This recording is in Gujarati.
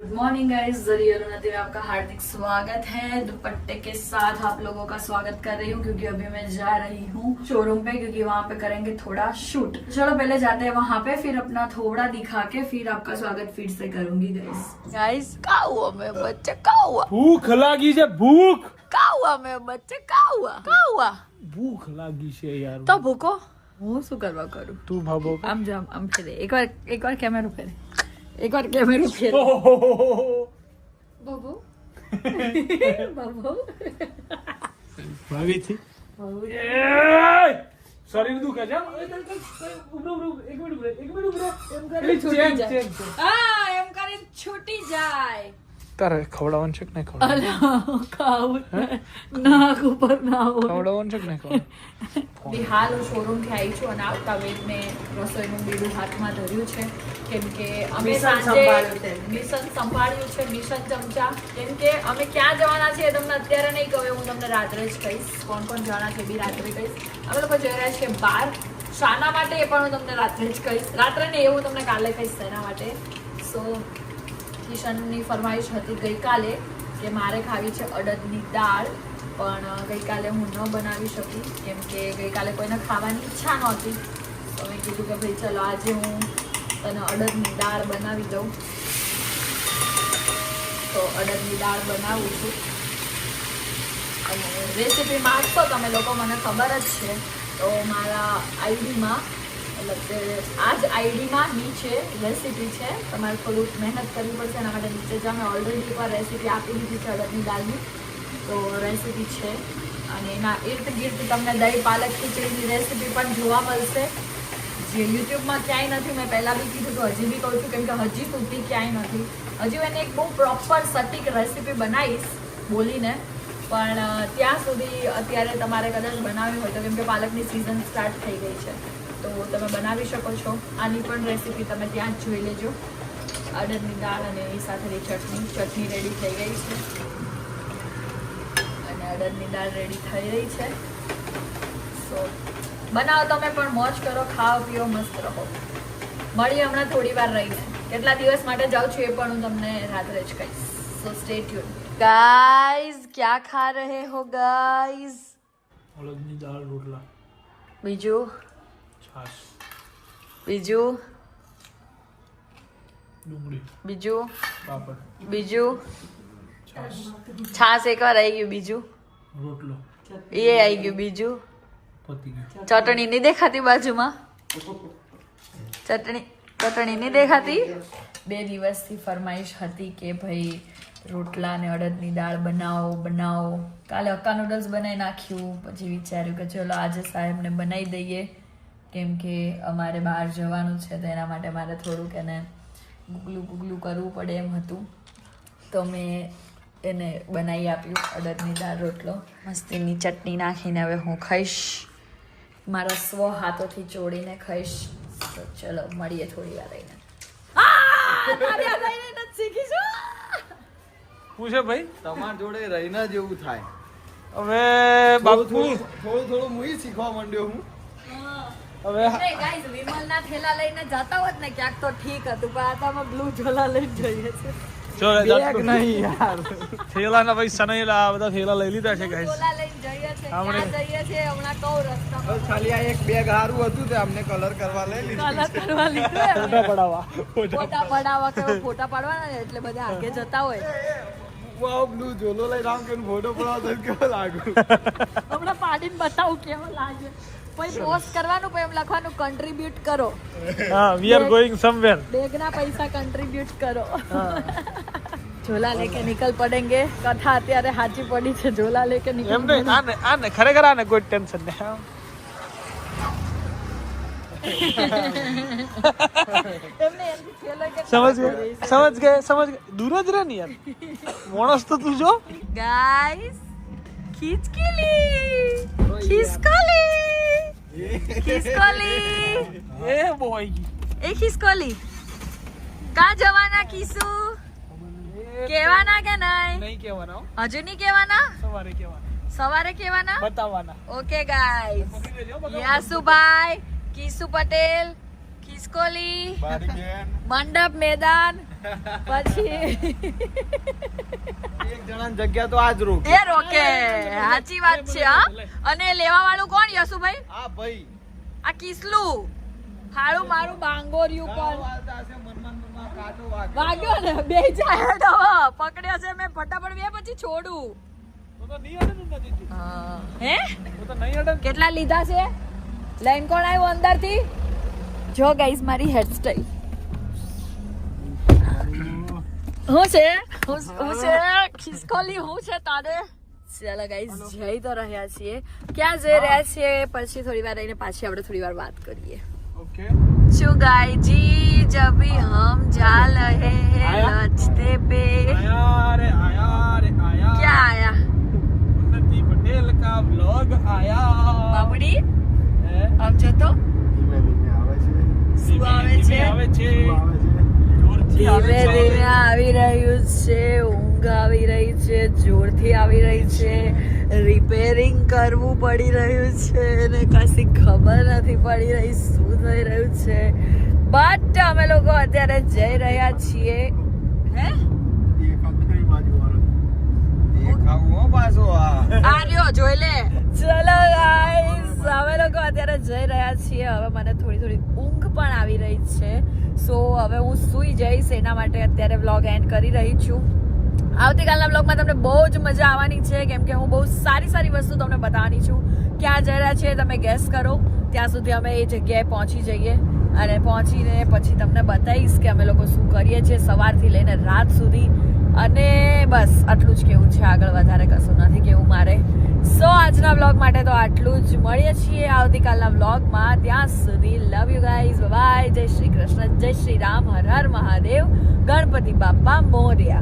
गुड मॉर्निंग गाइस जरिए नदी में आपका हार्दिक स्वागत है दुपट्टे के साथ आप लोगों का स्वागत कर रही हूँ क्योंकि अभी मैं जा रही हूँ शोरूम पे क्योंकि वहाँ पे करेंगे थोड़ा शूट चलो पहले जाते हैं वहाँ पे फिर अपना थोड़ा दिखा के फिर आपका स्वागत फिर से करूंगी गाइस गाइस का हुआ मैं बच्चा का हुआ ભૂખ લાગી છે ભૂખ का हुआ मैं बच्चा का हुआ का हुआ ભૂખ લાગી છે યાર તો ભૂકો હું શું કરવા કરું તું ભાભો આમ જો આમ આમ ફેરે એકવાર એકવાર કેમેરો ફેરે એકવાર કેમેરો ફેર બાબુ બાબુ ભાગી થી શરીર દુખે છે એમ? ઉભરો, ઉભરો, એક મિનિટ ઉભરો, એક મિનિટ ઉભરો. એમ કરે. છૂટી જાય. આ એમ કરીને છૂટી જાય તારે ખવડાવવાનું છે કે નહીં ખવડાવવાનું? ખાવું નાક ઉપર ના હોય. ખવડાવવાનું છે કે નહીં ખવડાવવાનું? બી હાલ હું શોરૂમથી આવી છું અને આવતા વેત મેં રસોઈનું બીડું હાથમાં ધર્યું છે. કેમ કે અમે મિશન સાંજે મિશન સંભાળ્યું છે મિશન ચમચા કેમ કે અમે ક્યાં જવાના છીએ તમને અત્યારે નહીં કહું હું તમને રાત્રે જ કહીશ. કોણ કોણ જવાના છે બી રાત્રે કહીશ. અમે લોકો જઈ રહ્યા છીએ બહાર. શાના માટે એ પણ હું તમને રાત્રે જ કહીશ. રાત્રે ને એવું તમને કાલે કહીશ તેના માટે. સો કિશનની ફરમાઈશ હતી ગઈકાલે કે મારે ખાવી છે અડદની દાળ, પણ ગઈકાલે હું ન બનાવી શકી, કેમ કે ગઈકાલે કોઈને ખાવાની ઈચ્છા નહોતી. તો મેં કીધું કે ભાઈ ચલો આજે હું તને અડદની દાળ બનાવી દઉં. તો અડદની દાળ બનાવું છું. અને રેસીપી માગશો તમે લોકો, મને ખબર જ છે. તો મારા આઈડીમાં મતલબ કે આ જ આઈડીમાં નીચે રેસીપી છે. તમારે થોડુંક મહેનત કરવી પડશે, એના માટે નીચે જ અમે ઓલરેડી એકવાર રેસીપી આપી દીધી છે અડદની દાળની. તો રેસીપી છે. અને એના ઇર્દ ગિર્દ તમને દહીં, પાલક, ખીચડીની રેસીપી પણ જોવા મળશે. જે યુટ્યુબમાં ક્યાંય નથી, મેં પહેલાં બી કીધું તો હજી બી કહું છું, કેમ કે હજી સુધી ક્યાંય નથી. હજુ એને એક બહુ પ્રોપર સટીક રેસીપી બનાવીશ બોલીને. પણ ત્યાં સુધી અત્યારે તમારે કદાચ બનાવવી હોય તો, કેમ કે પાલકની સિઝન સ્ટાર્ટ થઈ ગઈ છે. તો તમે બનાવી શકો છો. આની પણ રેસીપી તમે ત્યાં જ જોઈ લેજો. અડદની દાળ અને એની સાથેની ચટણી. ચટણી રેડી થઈ ગઈ છે. અને અડદની દાળ રેડી થઈ રહી છે. સો બનાવો તમે પણ મોજ કરો ખાઓ પીઓ મસ્ત રહો. મળીએ હમણાં થોડી વાર રહીને કેટલા દિવસ માટે જાઉં છું એ પણ હું તમને રાત્રે જ કહીશ. સો સ્ટે ટ્યુન ગાઈઝ ક્યાં ખા રહે હો ગાઈઝ અડદની દાળ રોટલા. બીજું? બીજું? બીજું? બીજું? છાશ. છાસ એકવાર આવી ગયું બીજું? રોટલો. એ આવી ગયું બીજું? ચટણી નહીં દેખાતી બાજુમાં? ચટણી ચટણી નહીં દેખાતી? બે દિવસથી ફરમાઈશ હતી કે ભાઈ રોટલા અને અડદની દાળ બનાવો બનાવો. કાલે અક્કા નૂડલ્સ બનાવી નાખ્યું. પછી વિચાર્યું કે ચલો આજે સાહેબને બનાવી દઈએ. કેમ કે અમારે બહાર જવાનું છે તો એના માટે મારે થોડુંક એને ગુગલું ગુગલું કરવું પડે એમ હતું. તો મેં એને બનાવી આપ્યું અડદની દાળ રોટલો. મસ્તીની ચટણી નાખીને હવે હું ખાઈશ. મારા સ્વ હાથોથી ચોડીને ખાઈશ. તો ચલો મળીએ થોડી વાર રહીને. પૂછે ભાઈ? તમાર જોડે રહીને જેવું થાય. હવે થોડું બાપુ. થોડું થોડું થોડું મુઈ શીખવા માંડ્યો હું. હવે ગાઈસ વિમલના થેલા લઈને જતા હોત ને ક્યાંક તો ઠીક હતું પણ આતામાં બ્લુ ઝોલા લઈને જઈએ છે જો બેગ નહીં યાર. થેલાના પૈસા નહીં આ બધા થેલા લઈ લીધા છે બ્લુ ગાઈસ ઝોલા લઈને જઈએ છે ક્યાં જઈએ છે હમણાં કહું રસ્તામાં. ખાલી આ એક બેગ હારું હતું તે અમને કલર કરવા લઈ લીધું કલર કરવા લીધું ફોટા પડાવવા. ફોટા પડાવવા. કે ફોટા પાડવાના એટલે બધા આગે જતા હોય. વાવ બ્લુ ઝોલો લઈ રામ કે ફોટો પડાવ તો કેવો લાગુ? હમણાં પાડીને બતાવું કેવો લાગે. પછી પોસ્ટ કરવાનું પછી એમ લખવાનું કન્ટ્રીબ્યુટ કરો. હા વી આર ગોઈંગ સમવેર બેગના પૈસા કન્ટ્રીબ્યુટ કરો. ઝોલા લેકે નીકળ પડેંગે. કથા અત્યારે હાચી પડી છે. ઝોલા લેકે નીકળ એમ નહીં આને આને ખરેખર આને કોઈ ટેન્શન નહીં સમજ ગયે સમજ ગયે સમજ ગયે દૂર જ તો તું જો. ગાઈસ ખીચકીલી ખિસકોલી. ખિસકોલી. એ બોય. એ ખિસકોલી. કા જવાના કિસુ કેવાના કે નહીં? નહીં કેવાના હજુ નહીં કેવાના સવારે કહેવાના. સવારે કેવાના બતાવવાના. Okay guys. યાસુભાઈ કિસુ પટેલ ખિસકોલી મંડપ મેદાન પછી એક જણાની જગ્યા તો આજ રોક. એ રોકે. સાચી વાત છે હા? અને લેવા વાળું કોણ યસુભાઈ? આ ભાઈ. આ કિસલું. હાડું મારું બાંગોરિયું પણ. વાગ્યો ને બે જાય તો પકડ્યો છે મેં ફટાફટ બે પછી છોડું. હે. કેટલા લીધા છે? લઈને કોણ આવ્યું અંદરથી? જો ગાઈઝ મારી હેરસ્ટાઈલ હું છે? હું છે? ખિસકોલી હું છે તારે? ચાલો ગાઈઝ જઈ તો રહ્યા છીએ. ક્યાં જઈ રહ્યા છીએ? પછી થોડી વાર રહીને પાછી આપણે થોડી વાર વાત કરીએ. ઓકે. શું ગાઈજી જબી હમ જા લહે હે લજતે પે ધીમે ધીમે આવી રહ્યું છે, ઊંઘ આવી રહી છે, જોરથી આવી રહી છે રિપેરિંગ કરવું પડી રહ્યું છે ને કશી ખબર નથી પડી રહી શું થઈ રહ્યું છે. બટ અમે લોકો અત્યારે જઈ રહ્યા છીએ. હે? જોઈ લે. ચલો ગાઈસ અમે લોકો અત્યારે જઈ રહ્યા છીએ. હવે મને થોડી થોડી ઊંઘ રહી છે. સો હવે હું સૂઈ જઈશ એના માટે અત્યારે વ્લોગ એન્ડ કરી રહી છું. આવતીકાલના બ્લોગમાં તમને બહુ જ મજા આવવાની છે, કેમ કે હું બહુ સારી સારી વસ્તુ તમને બતાવવાની છું. ક્યાં જઈ રહ્યા છે તમે ગેસ કરો. ત્યાં સુધી અમે એ જગ્યાએ પહોંચી જઈએ અને પહોંચીને પછી તમને બતાવીશ કે અમે લોકો શું કરીએ છીએ સવારથી લઈને રાત સુધી. અને બસ, આટલું જ કેવું છે. આગળ વધારે કશું નથી કેવું મારે. સો આજના બ્લોગ માટે તો આટલું જ મળીએ છીએ આવતીકાલના બ્લોગમાં ત્યાં સુધી લવ યુ ગાઈઝ બાય જય શ્રી કૃષ્ણ. જય શ્રી રામ. હર હર મહાદેવ. ગણપતિ બાપ્પા મોર્યા.